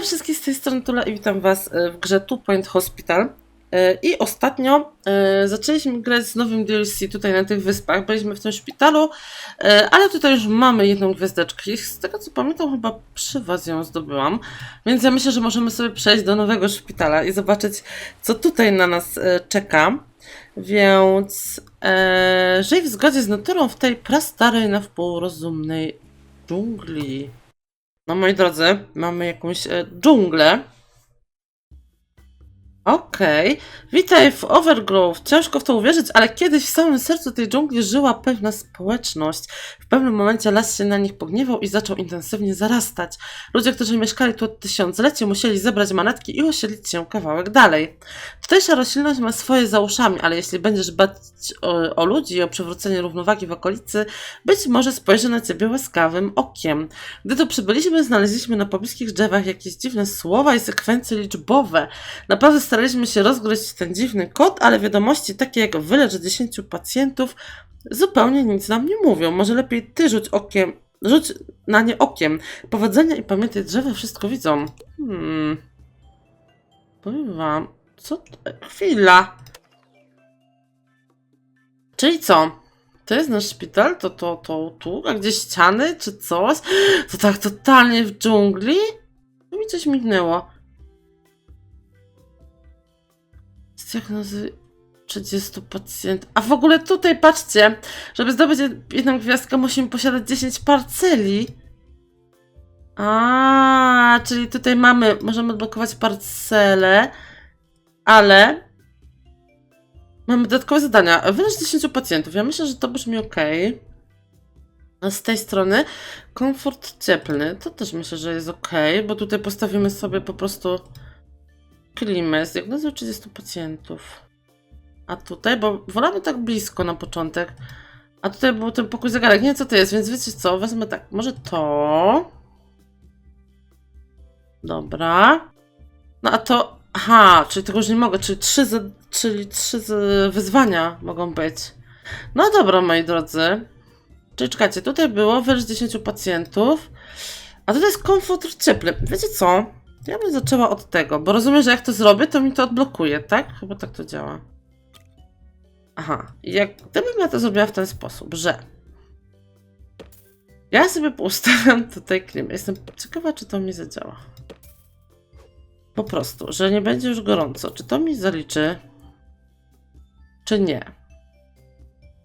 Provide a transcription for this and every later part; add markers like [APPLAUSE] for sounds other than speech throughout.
Witam wszystkich z tej strony Tula i witam Was e, w grze Two Point Hospital. E, I ostatnio e, zaczęliśmy grać z nowym DLC tutaj na tych wyspach. Byliśmy w tym szpitalu, ale tutaj już mamy jedną gwiazdeczkę. Z tego co pamiętam, chyba przy Was ją zdobyłam. Więc ja myślę, że możemy sobie przejść do nowego szpitala i zobaczyć, co tutaj na nas czeka. Więc żyj w zgodzie z naturą w tej prastarej, na wpół rozumnej dżungli. No moi drodzy, mamy jakąś e, dżunglę. Okej. Witaj w Overgrove. Ciężko w to uwierzyć, ale kiedyś w samym sercu tej dżungli żyła pewna społeczność. W pewnym momencie las się na nich pogniewał i zaczął intensywnie zarastać. Ludzie, którzy mieszkali tu od tysiącleci, musieli zebrać manetki i osiedlić się kawałek dalej. Tutejsza roślinność ma swoje za uszami, ale jeśli będziesz dbać o, o ludzi i o przywrócenie równowagi w okolicy, być może spojrzy na ciebie łaskawym okiem. Gdy tu przybyliśmy, znaleźliśmy na pobliskich drzewach jakieś dziwne słowa i sekwencje liczbowe. Naprawdę staraliśmy się rozgryźć ten dziwny kod, ale wiadomości takie jak wylecz 10 pacjentów zupełnie nic nam nie mówią. Może lepiej ty rzuć okiem, rzuć na nie okiem. Powodzenia i pamiętaj, drzewa wszystko widzą. Hmm. Powiem wam, co... to- Chwila. Czyli co? To jest nasz szpital? To, to, to tu? A gdzie ściany? Czy coś? To tak totalnie w dżungli? Tu mi coś mignęło. Diagnozy 30 pacjentów. A w ogóle tutaj patrzcie, żeby zdobyć jedną gwiazdkę musimy posiadać 10 parceli. A, czyli tutaj mamy, możemy odblokować parcele, ale mamy dodatkowe zadania. Wylecz 10 pacjentów. Ja myślę, że to brzmi ok. Z tej strony komfort cieplny. To też myślę, że jest ok, bo tutaj postawimy sobie po prostu klimę z diagnozą 30 pacjentów. A tutaj, bo wolamy tak blisko na początek. A tutaj był ten pokój zegarek. Nie wiem co to jest, więc wiecie co? Wezmę tak, może to. Dobra. No a to. Aha, czyli tego już nie mogę, czyli trzy, za, czyli trzy z- wyzwania mogą być. No dobra, moi drodzy. Czyli czekajcie, tutaj było wylecz 10 pacjentów. A tutaj jest komfort ciepły. Wiecie co? Ja bym zaczęła od tego, bo rozumiem, że jak to zrobię, to mi to odblokuje, tak? Chyba tak to działa. Aha, jak gdybym ja to zrobiła w ten sposób, że ja sobie ustawiam tutaj klimę. Jestem ciekawa, czy to mi zadziała. Po prostu, że nie będzie już gorąco. Czy to mi zaliczy, czy nie?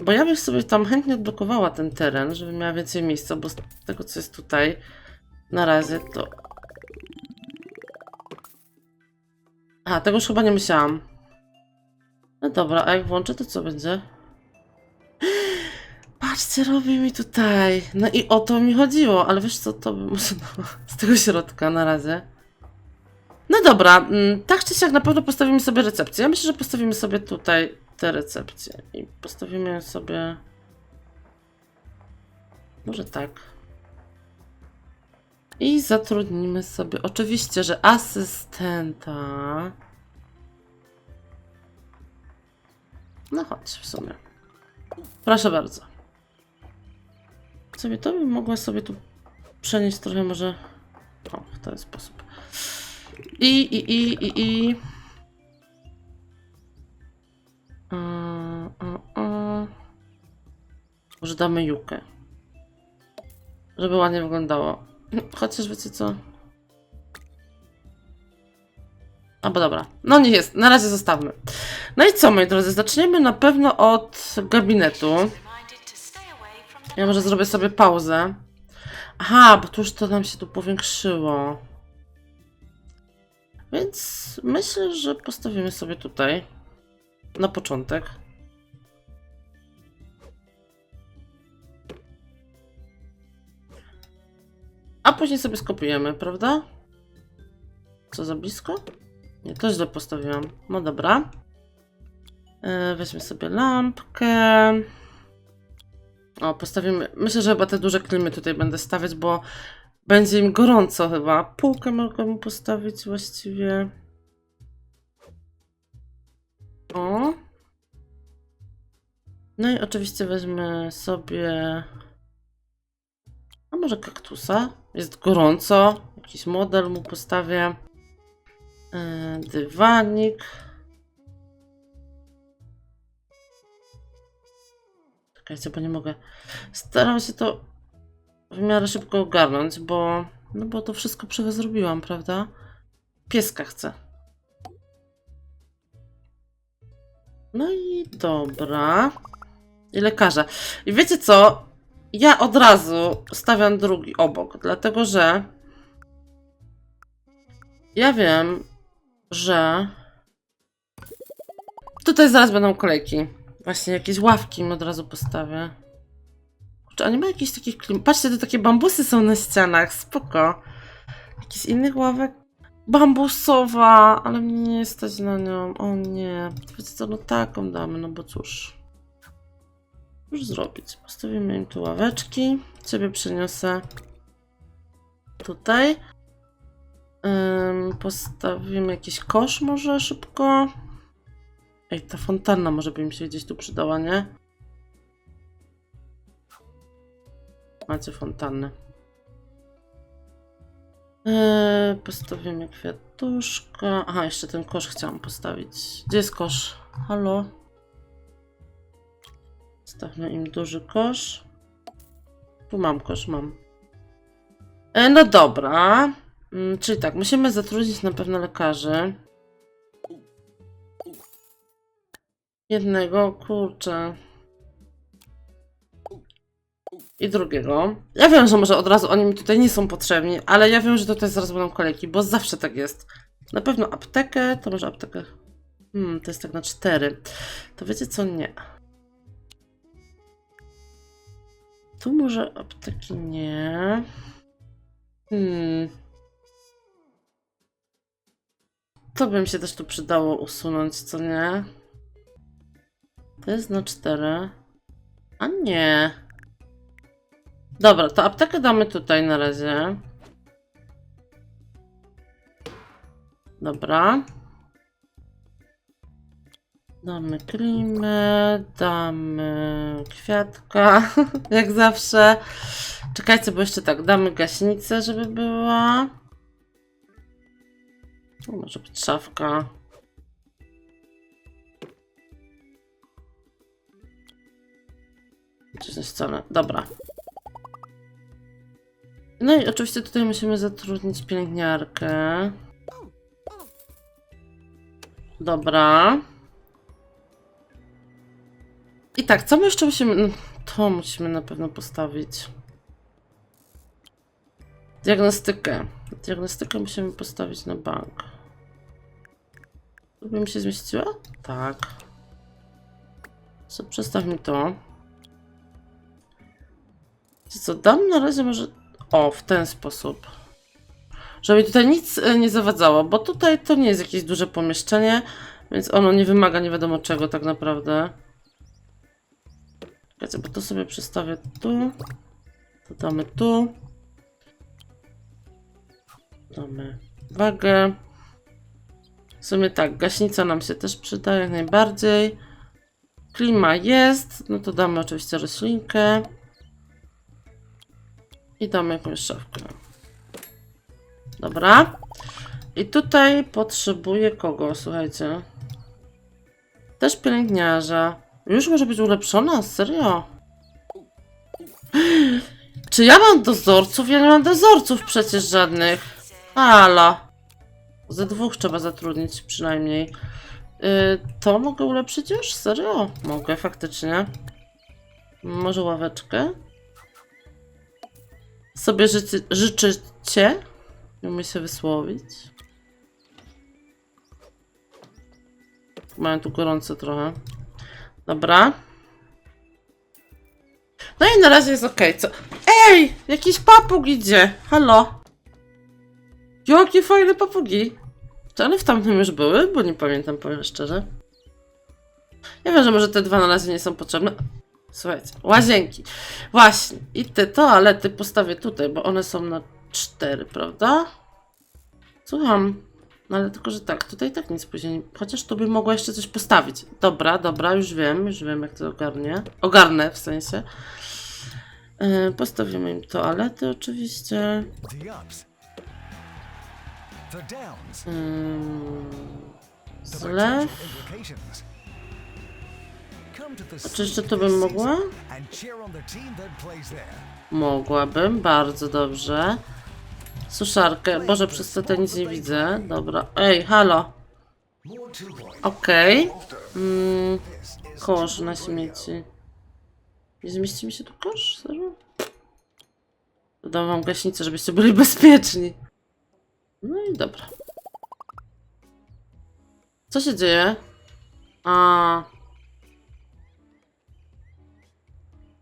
Bo ja bym sobie tam chętnie odblokowała ten teren, żeby miała więcej miejsca, bo z tego, co jest tutaj na razie, to A, tego już chyba nie myślałam. No dobra, a jak włączę, to co będzie? [GASPS] Patrzcie, robi mi tutaj. No i o to mi chodziło, ale wiesz co, to bym usunęła [LAUGHS] z tego środka na razie. No dobra, mm, tak czy siak na pewno postawimy sobie recepcję. Ja myślę, że postawimy sobie tutaj te recepcje i postawimy sobie... Może tak. I zatrudnimy sobie oczywiście, że asystenta. No chodź w sumie. Proszę bardzo. Sobie to bym mogła sobie tu przenieść trochę może. O, w ten sposób. I, i, i, i, i. A. Może damy jukę. Żeby ładnie wyglądało. Chociaż wiecie co? A bo dobra. No nie jest. Na razie zostawmy. No i co, moi drodzy? Zaczniemy na pewno od gabinetu. Ja może zrobię sobie pauzę. Aha, bo tu już to nam się tu powiększyło. Więc myślę, że postawimy sobie tutaj. Na początek. A później sobie skopiujemy, prawda? Co za blisko? Nie, to źle postawiłam. No dobra. E, weźmy sobie lampkę. O, postawimy. Myślę, że chyba te duże klimy tutaj będę stawiać, bo będzie im gorąco chyba. Półkę mogę mu postawić właściwie. O. No i oczywiście weźmy sobie. A może kaktusa? Jest gorąco. jakiś model mu postawię. Yy, dywanik. Czekajcie, bo nie mogę. Staram się to w miarę szybko ogarnąć, bo no bo to wszystko was zrobiłam, prawda? Pieska chcę. No i dobra. I lekarza. I wiecie co? Ja od razu stawiam drugi obok, dlatego że ja wiem, że tutaj zaraz będą kolejki. Właśnie jakieś ławki im od razu postawię. Kurczę, a nie ma jakichś takich klim... Patrzcie, to takie bambusy są na ścianach, spoko. Jakichś innych ławek? Bambusowa, ale mnie nie stać na nią. O nie. Wiecie co, no taką damy, no bo cóż. Już zrobić. Postawimy im tu ławeczki. Ciebie przeniosę tutaj. Postawimy jakiś kosz może szybko. Ej, ta fontanna może by mi się gdzieś tu przydała, nie? Macie fontannę. Eee, postawimy kwiatuszka. Aha, jeszcze ten kosz chciałam postawić. Gdzie jest kosz? Halo? Stawmy im duży kosz. Tu mam kosz, mam. E, no dobra. Mm, czyli tak, musimy zatrudnić na pewno lekarzy. Jednego, kurczę. I drugiego. Ja wiem, że może od razu oni mi tutaj nie są potrzebni, ale ja wiem, że tutaj zaraz będą kolejki, bo zawsze tak jest. Na pewno aptekę, to może aptekę. Hmm, to jest tak na cztery. To wiecie co? Nie. Tu może apteki nie. Hmm. To by mi się też tu przydało usunąć, co nie? To jest na cztery. A nie. Dobra, to aptekę damy tutaj na razie. Dobra. Damy klimę, damy kwiatka, [LAUGHS] jak zawsze. Czekajcie, bo jeszcze tak, damy gaśnicę, żeby była. O, może być szafka. Ścianę. Dobra. No i oczywiście tutaj musimy zatrudnić pielęgniarkę. Dobra. I tak, co my jeszcze musimy... no, To musimy na pewno postawić. Diagnostykę. Diagnostykę musimy postawić na bank. Tu mi się zmieściła? Tak. Co, przestaw mi to. Co dam na razie może... O, w ten sposób. Żeby tutaj nic e, nie zawadzało, bo tutaj to nie jest jakieś duże pomieszczenie, więc ono nie wymaga nie wiadomo czego tak naprawdę. Czekajcie, bo to sobie przestawię tu. To damy tu. Damy wagę. W sumie tak, gaśnica nam się też przyda jak najbardziej. Klima jest, no to damy oczywiście roślinkę. I damy jakąś szafkę. Dobra. I tutaj potrzebuję kogo, słuchajcie. Też pielęgniarza. Już może być ulepszona? Serio? Czy ja mam dozorców? Ja nie mam dozorców przecież żadnych. Ala. Ze dwóch trzeba zatrudnić przynajmniej. Yy, to mogę ulepszyć już? Serio? Mogę, faktycznie. Może ławeczkę? Sobie życzy, życzycie? Nie się wysłowić. Mają tu gorąco trochę. Dobra. No i na razie jest ok. Co? Ej! Jakiś papug idzie! Halo! Jakie fajne papugi! Czy one w tamtym już były? Bo nie pamiętam, powiem szczerze. Ja wiem, że może te dwa na razie nie są potrzebne. Słuchajcie, łazienki. Właśnie. I te toalety postawię tutaj, bo one są na cztery, prawda? Słucham. No ale tylko, że tak, tutaj tak nic później. Chociaż tu by mogła jeszcze coś postawić. Dobra, dobra, już wiem, już wiem jak to ogarnię. Ogarnę w sensie. Yy, postawimy im toalety oczywiście. The zlew. Czy jeszcze to bym mogła? Mogłabym, bardzo dobrze. Suszarkę, Boże, przez to to nic nie widzę. Dobra, ej, halo. Okej. Mm, This is kosz na śmieci. Nie zmieści mi się tu kosz? Serio? Dodam wam gaśnicę, żebyście byli bezpieczni. No i dobra. Co się dzieje? A.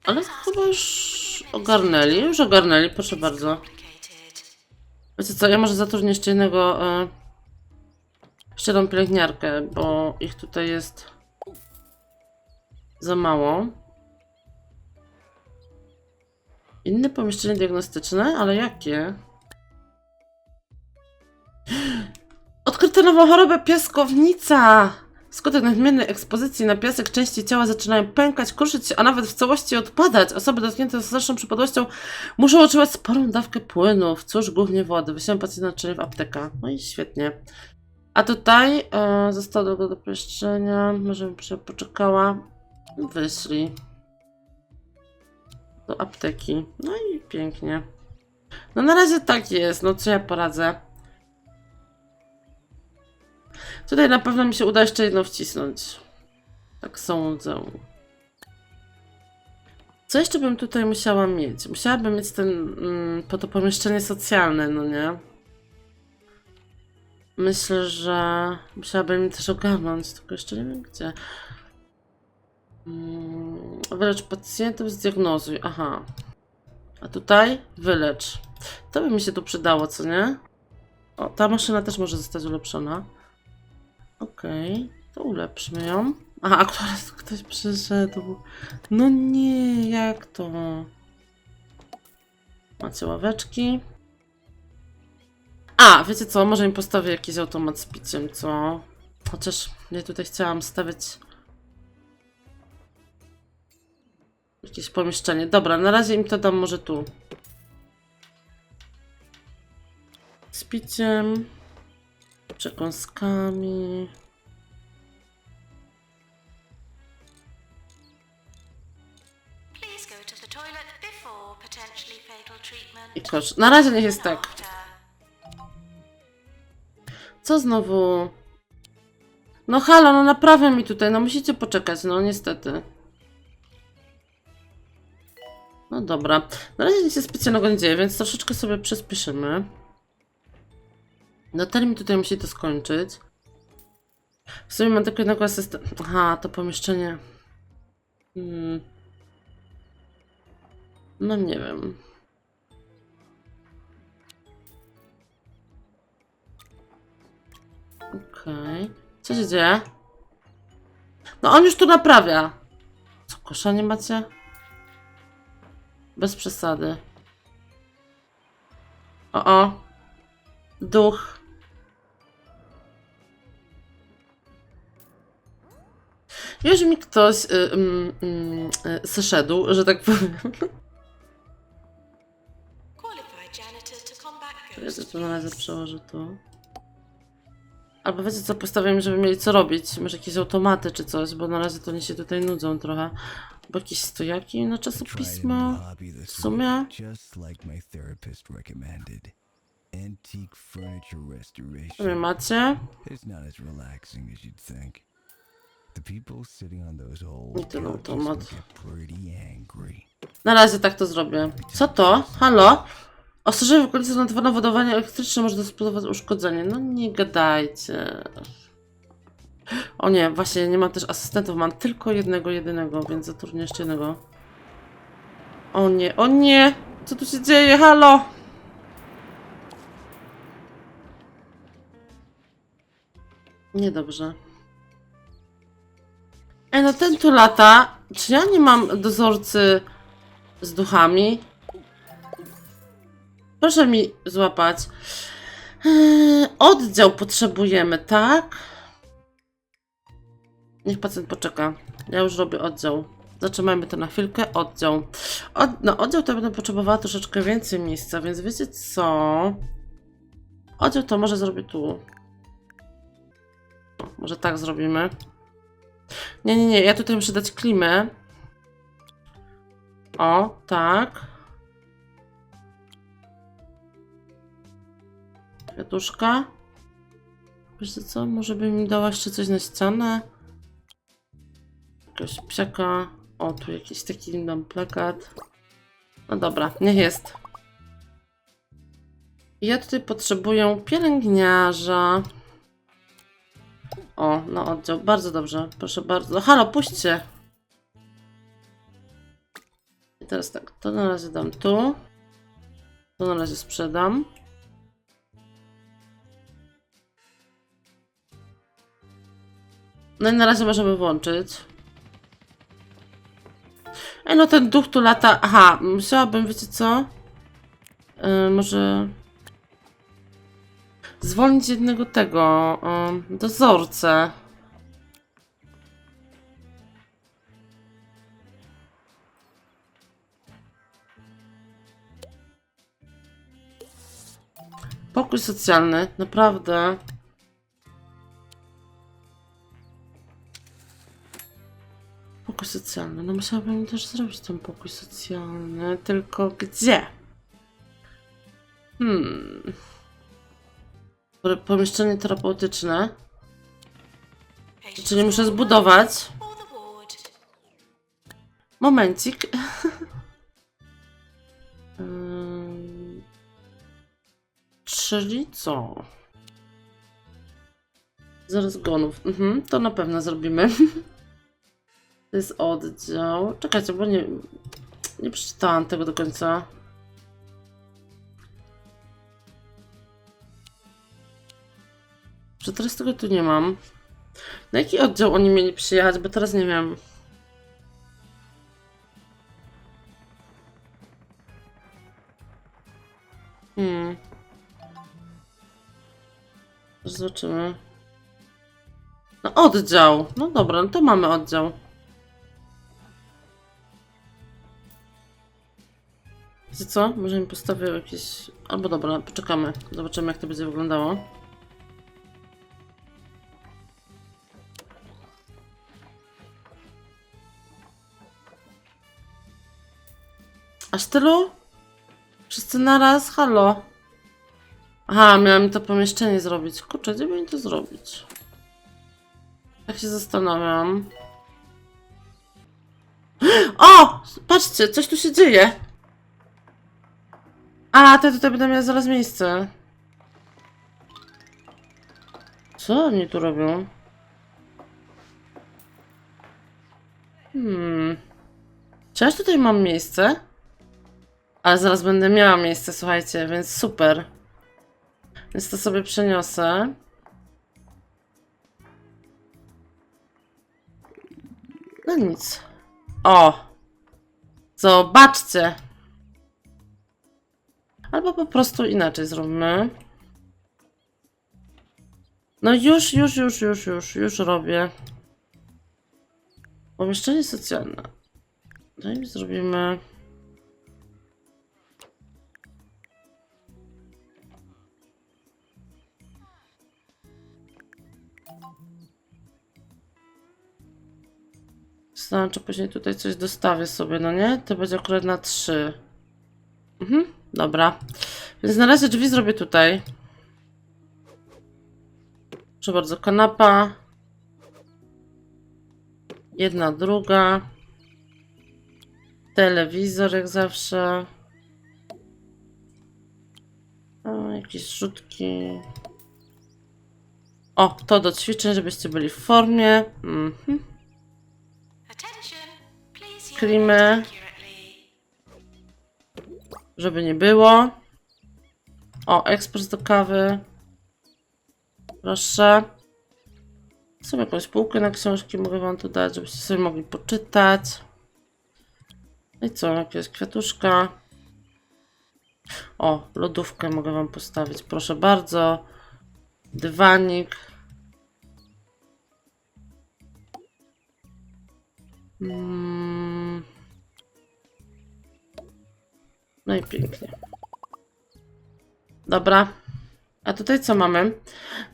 Ale chyba już ogarnęli, już ogarnęli, proszę bardzo. Wiecie co, ja może zatrudnię jeszcze jednego, e, pielęgniarkę, bo ich tutaj jest za mało. Inne pomieszczenie diagnostyczne, ale jakie? [GASPS] Odkryto nową chorobę piaskownica! Skutek nadmiernej ekspozycji na piasek części ciała zaczynają pękać, kruszyć się, a nawet w całości odpadać. Osoby dotknięte straszną przypadłością muszą otrzymać sporą dawkę płynów, cóż, głównie wody. Wysiłam pacjenta, czyli w apteka. No i świetnie. A tutaj e, zostało do, do pomieszczenia, może bym poczekała. Wyszli. Do apteki. No i pięknie. No na razie tak jest, no co ja poradzę. Tutaj na pewno mi się uda jeszcze jedno wcisnąć. Tak sądzę. Co jeszcze bym tutaj musiała mieć? Musiałabym mieć ten, mm, po to pomieszczenie socjalne, no nie? Myślę, że musiałabym też ogarnąć, tylko jeszcze nie wiem gdzie. Mm, Wylecz pacjentów, zdiagnozuj. Aha. A tutaj wylecz. To by mi się tu przydało, co nie? O, ta maszyna też może zostać ulepszona. Okej, to ulepszmy ją. Aha, akurat [LAUGHS] ktoś przyszedł. No nie, jak to? Macie ławeczki. A, wiecie co? Może mi postawię jakiś automat z piciem, co? Chociaż ja tutaj chciałam stawiać jakieś pomieszczenie. Dobra, na razie im to dam może tu. Z piciem, przekąskami. I kosz. Na razie niech jest tak. Co znowu? No halo, no naprawię mi tutaj, no musicie poczekać, no niestety. No dobra. Na razie nic się specjalnego nie dzieje, więc troszeczkę sobie przyspieszymy. No termin tutaj musi to skończyć. W sumie mam tylko jednego asystenta. Aha, to pomieszczenie. Hmm. No nie wiem. Okej. Co się dzieje? No on już tu naprawia. Co, kosza nie macie? Bez przesady. O, o. Duch. Już mi ktoś y, mm, mm, y, zeszedł, że tak powiem. Ja to na razie przełożę tu. Albo wiecie co, postawiam, żeby mieli co robić. Może jakieś automaty czy coś, bo na razie to oni się tutaj nudzą trochę. Bo jakieś stojaki na czasopismo. W sumie. Antique furniture restoration. macie. It's not as relaxing as you'd think. The people sitting on those I old ten couches automat. will get pretty angry. Na razie tak to zrobię. Co to? Halo? Ostrzeżenie w okolicy notowane wodowanie elektryczne może spowodować uszkodzenie. No nie gadajcie. O nie, właśnie nie mam też asystentów, mam tylko jednego, jedynego, więc zatrudnię jeszcze jednego. O nie, o nie! Co tu się dzieje? Halo! Niedobrze. Ej, no ten tu lata. Czy ja nie mam dozorcy z duchami? Proszę mi złapać. Eee, oddział potrzebujemy, tak? Niech pacjent poczeka. Ja już robię oddział. Zatrzymajmy to na chwilkę. Oddział. Od, na oddział to będę potrzebowała troszeczkę więcej miejsca, więc wiecie co? Oddział to może zrobię tu. Może tak zrobimy. Nie, nie, nie, ja tutaj muszę dać klimę. O, tak. Kwiatuszka. Wiesz co, może bym mi dała jeszcze coś na ścianę? Jakiegoś psiaka. O, tu jakiś taki dam plakat. No dobra, niech jest. Ja tutaj potrzebuję pielęgniarza. O, no oddział, bardzo dobrze, proszę bardzo. Halo, puśćcie. I teraz tak, to na razie dam tu. To na razie sprzedam. No i na razie możemy włączyć. Ej, no ten duch tu lata. Aha, musiałabym, wiecie co? Yy, może zwolnić jednego tego yy, dozorcę. Pokój socjalny, naprawdę. Pokój socjalny. No musiałabym też zrobić ten pokój socjalny, tylko gdzie? Hmm. Pomieszczenie terapeutyczne. Czyli muszę zbudować. Momencik. [LAUGHS] Czyli co? Zero zgonów. Mhm, to na pewno zrobimy. [LAUGHS] To jest oddział. Czekajcie, bo nie, nie przeczytałam tego do końca. Że teraz tego tu nie mam. Na jaki oddział oni mieli przyjechać? Bo teraz nie wiem. Hmm. Zobaczymy. No oddział. No dobra, no to mamy oddział. Wiecie co? Może mi postawię jakieś... Albo dobra, poczekamy. Zobaczymy jak to będzie wyglądało. Aż tylu? Wszyscy naraz? Halo? Aha, miałem to pomieszczenie zrobić. Kurczę, gdzie mi to zrobić? Tak się zastanawiam. [GASPS] O! Patrzcie, coś tu się dzieje. A, te tutaj będę miała zaraz miejsce. Co oni tu robią? Hmm. Czy ja tutaj mam miejsce? Ale zaraz będę miała miejsce, słuchajcie, więc super. Więc to sobie przeniosę. No nic. O! Zobaczcie! Albo po prostu inaczej zróbmy. No już, już, już, już, już, już robię. Pomieszczenie socjalne. Daj mi zrobimy. Zastanawiam, czy później tutaj coś dostawię sobie, no nie? To będzie akurat na trzy. Mhm, dobra. Więc na razie drzwi zrobię tutaj. Proszę bardzo, kanapa. Jedna, druga. Telewizor jak zawsze. O, jakieś rzutki. O, to do ćwiczeń, żebyście byli w formie. Mhm. Accurately. żeby nie było. O, ekspres do kawy. Proszę. Sobie jakąś półkę na książki mogę wam tu dać, żebyście sobie mogli poczytać. No I co, jakieś kwiatuszka. O, lodówkę mogę wam postawić, proszę bardzo. Dywanik. Mm. No i pięknie. Dobra. A tutaj co mamy?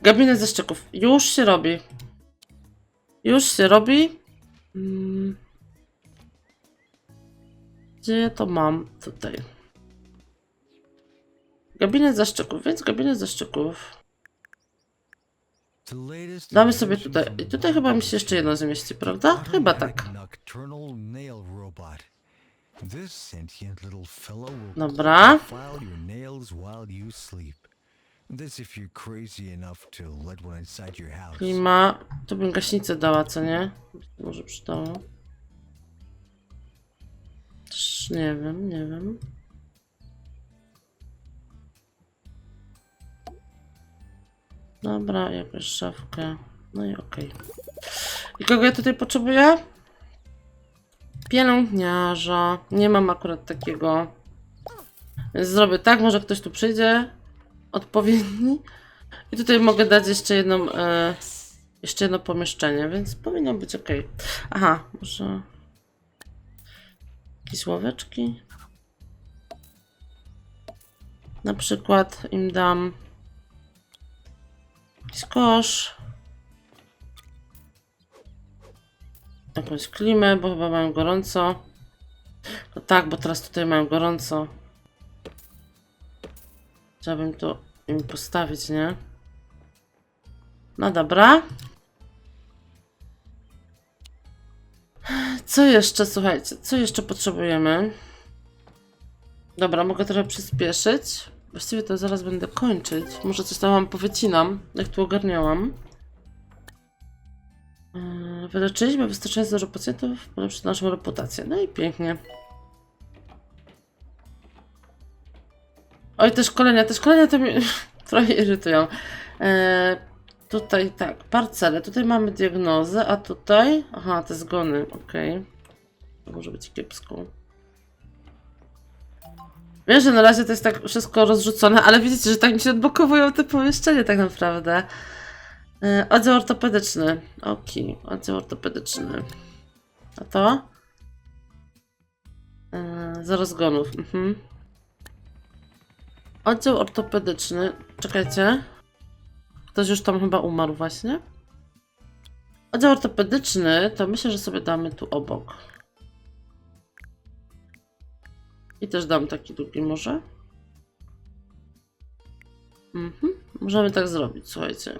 Gabinet ze. Już się robi. Już się robi. Mm. Gdzie ja to mam? Tutaj. Gabinet zaszczeków, więc gabinet latest Damy sobie tutaj. I tutaj chyba mi się jeszcze jedno zmieści, prawda? Chyba tak. This sentient little fellow will Dobra. file your nails while you sleep. This if you're crazy enough to let one inside your house. Klima. Tu bym gaśnicę dała, co nie? Może przydało. Też nie wiem, nie wiem. Dobra, jakąś szafkę. No i okej. I kogo ja tutaj potrzebuję? Pielęgniarza. Nie mam akurat takiego. Więc zrobię tak, może ktoś tu przyjdzie. Odpowiedni. I tutaj mogę dać jeszcze jedną, e, jeszcze jedno pomieszczenie, więc powinno być ok. Aha, może jakieś ławeczki. Na przykład im dam jakiś kosz. Jakąś klimę, bo chyba mają gorąco. No tak, bo teraz tutaj mają gorąco. Chciałabym to im postawić, nie? No dobra. Co jeszcze, słuchajcie, co jeszcze potrzebujemy? Dobra, mogę trochę przyspieszyć. Właściwie to zaraz będę kończyć. Może coś tam wam powycinam, jak tu ogarniałam. Yy, Wyleczyliśmy wystarczająco dużo pacjentów, polepszyć naszą reputację. No i pięknie. Oj, te szkolenia, te szkolenia to mnie [LAUGHS] trochę irytują. Eee, tutaj tak, parcele. Tutaj mamy diagnozę, a tutaj... Aha, te zgony, okej. To może być kiepsko. Wiem, że na razie to jest tak wszystko rozrzucone, ale widzicie, że tak mi się odblokowują te pomieszczenia tak naprawdę. Eee, oddział ortopedyczny. Okej, oddział ortopedyczny. A to? Eee, zero zgonów. Mhm. Oddział ortopedyczny. Czekajcie. Ktoś już tam chyba umarł właśnie. Oddział ortopedyczny to myślę, że sobie damy tu obok. I też dam taki drugi może. Mhm. Możemy tak zrobić, słuchajcie.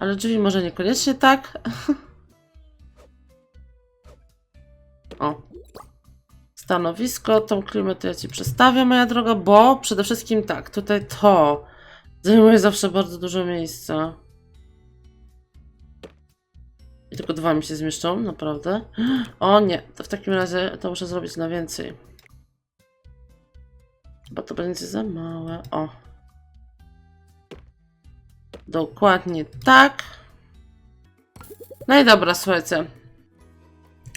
Ale drzwi może niekoniecznie tak. o. Stanowisko, tą klimę to ja ci przedstawię, moja droga, bo przede wszystkim tak, tutaj to zajmuje zawsze bardzo dużo miejsca. I tylko dwa mi się zmieszczą, naprawdę. O nie, to w takim razie to muszę zrobić na więcej. Chyba to będzie za małe. O. Dokładnie tak. No i dobra, słuchajcie.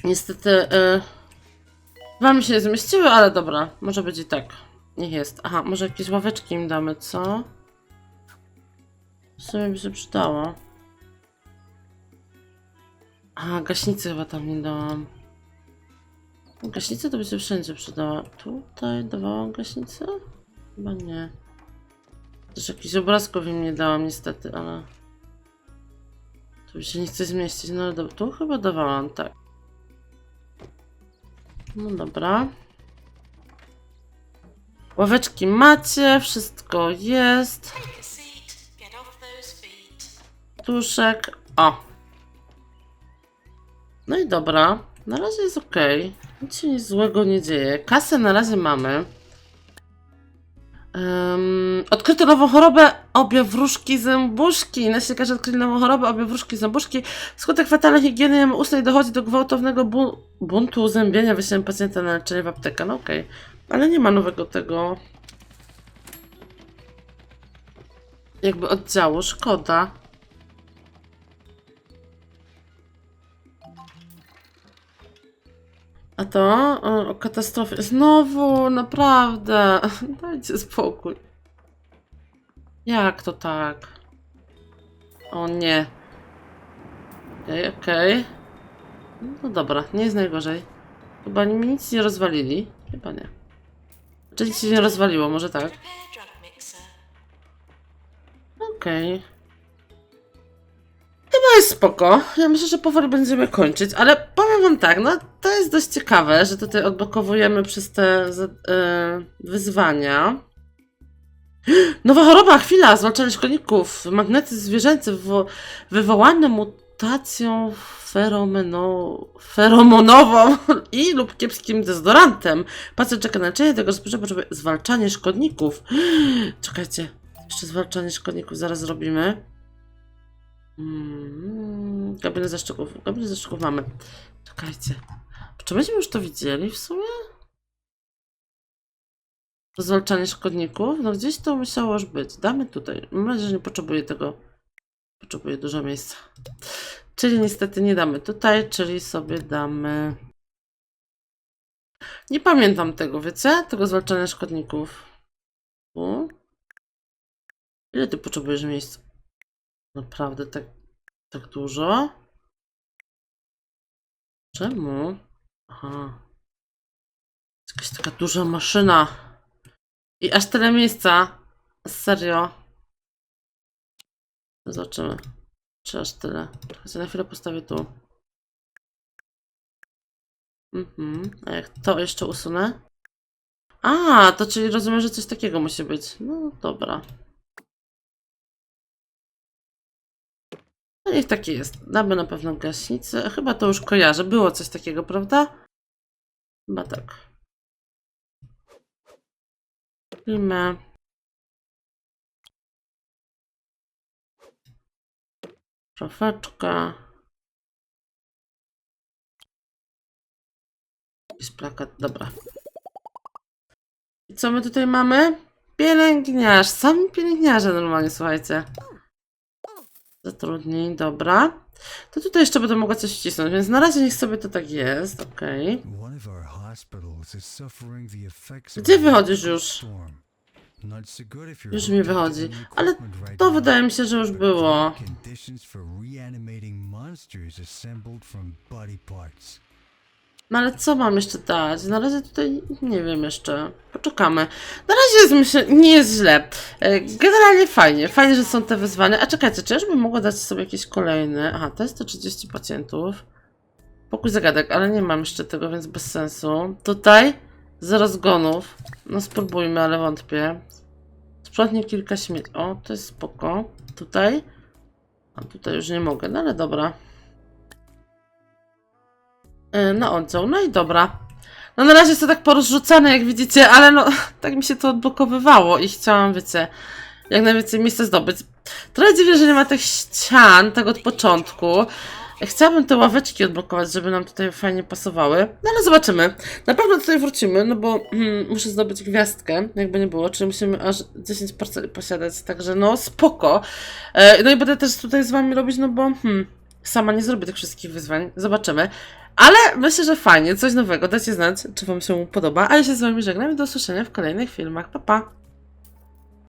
Niestety. Y Dwa mi się nie zmieściły, ale dobra, może i tak. Niech jest. Aha, może jakieś ławeczki im damy, co? W sumie by się przydało. A, gaśnicę chyba tam nie dałam. Gaśnicę to by się wszędzie przydała. Tutaj dawałam gaśnicę? Chyba nie. Też jakichś obrazków im nie dałam niestety, ale... Tu się nie chce zmieścić, no ale do... tu chyba dawałam, tak. No dobra. Ławeczki macie, wszystko jest. Tuszek. O. No i dobra. Na razie jest ok. Nic się złego nie dzieje. Kasę na razie mamy. Um, odkryto nową chorobę objaw wróżki zębuszki. Nasi lekarze odkryli nową chorobę objaw wróżki zębuszki. Wskutek fatalnej higieny ustnej dochodzi do gwałtownego bu buntu uzębienia. Wyślemy pacjenta na leczenie w aptekę. No okej. Ale nie ma nowego tego... Jakby oddziału. Szkoda. A to o, o katastrofie. Znowu, naprawdę. [LAUGHS] Dajcie spokój. Jak to tak? O nie. Okej, okej. No dobra, nie jest najgorzej. Chyba mi nic nie rozwalili. Chyba nie. Czy nic się nie rozwaliło, może tak? Okej. Chyba jest spoko. Ja myślę, że powoli będziemy kończyć, ale powiem wam tak, no to jest dość ciekawe, że tutaj odblokowujemy przez te e, wyzwania. Nowa choroba, chwila, zwalczanie szkodników, magnetyzm zwierzęcy wywo- wywołany mutacją feromeno, feromonową [LAUGHS] i lub kiepskim dezodorantem. Pacjent czeka na leczenie tego rozpoczęcia potrzebuje zwalczanie szkodników. [GASPS] Czekajcie, jeszcze zwalczanie szkodników zaraz zrobimy. Mm, gabinet zaszczeków. Gabinet mamy. Czekajcie. Czy będziemy już to widzieli w sumie? Zwalczanie szkodników? No gdzieś to musiało już być. Damy tutaj. Mam nadzieję, że nie potrzebuję tego. Potrzebuję dużo miejsca. Czyli niestety nie damy tutaj, czyli sobie damy... Nie pamiętam tego, wiecie? Tego zwalczania szkodników. Ile ty potrzebujesz miejsca? Naprawdę tak, tak dużo? Czemu? Aha. Jakaś taka duża maszyna. I aż tyle miejsca. Serio. Zobaczymy. Czy aż tyle. Czekajcie, na chwilę postawię tu. Mhm. A jak to jeszcze usunę? A, to czyli rozumiem, że coś takiego musi być. No dobra. No niech taki jest. Damy na pewno gaśnicę. Chyba to już kojarzę. Było coś takiego, prawda? Chyba tak. Klimę. Szafeczka. Jest plakat. Dobra. I co my tutaj mamy? Pielęgniarz. Sami pielęgniarze normalnie, słuchajcie. Zatrudnij, dobra. To tutaj jeszcze będę mogła coś wcisnąć, więc na razie niech sobie to tak jest, okej. Of Gdzie wychodzisz już? Już mi wychodzi. Ale to wydaje mi się, że już było. No ale co mam jeszcze dać? Na razie tutaj nie wiem jeszcze. Poczekamy. Na razie jest, myślę, nie jest źle. E, Generalnie fajnie. Fajnie, że są te wyzwania. A czekajcie, czy już bym mogła dać sobie jakieś kolejne? Aha, to jest to 30 pacjentów. Pokój zagadek, ale nie mam jeszcze tego, więc bez sensu. Tutaj zero zgonów. No spróbujmy, ale wątpię. Sprzątnij kilka śmieci. O, to jest spoko. Tutaj. A tutaj już nie mogę, no ale dobra. Yy, na oddział. No i dobra. No na razie jest to tak porozrzucane, jak widzicie, ale no [LAUGHS] tak mi się to odblokowywało i chciałam, wiecie, jak najwięcej miejsca zdobyć. Trochę dziwne, że nie ma tych ścian, tak od początku. Chciałabym te ławeczki odblokować, żeby nam tutaj fajnie pasowały. No ale zobaczymy. Na pewno tutaj wrócimy, no bo hmm, muszę zdobyć gwiazdkę, jakby nie było, czyli musimy aż 10 parceli posiadać, także no spoko. E, no i będę też tutaj z wami robić, no bo hmm, sama nie zrobię tych wszystkich wyzwań. Zobaczymy. Ale myślę, że fajnie, coś nowego. Dajcie znać, czy wam się podoba. A ja się z wami żegnam i do usłyszenia w kolejnych filmach. Pa, pa!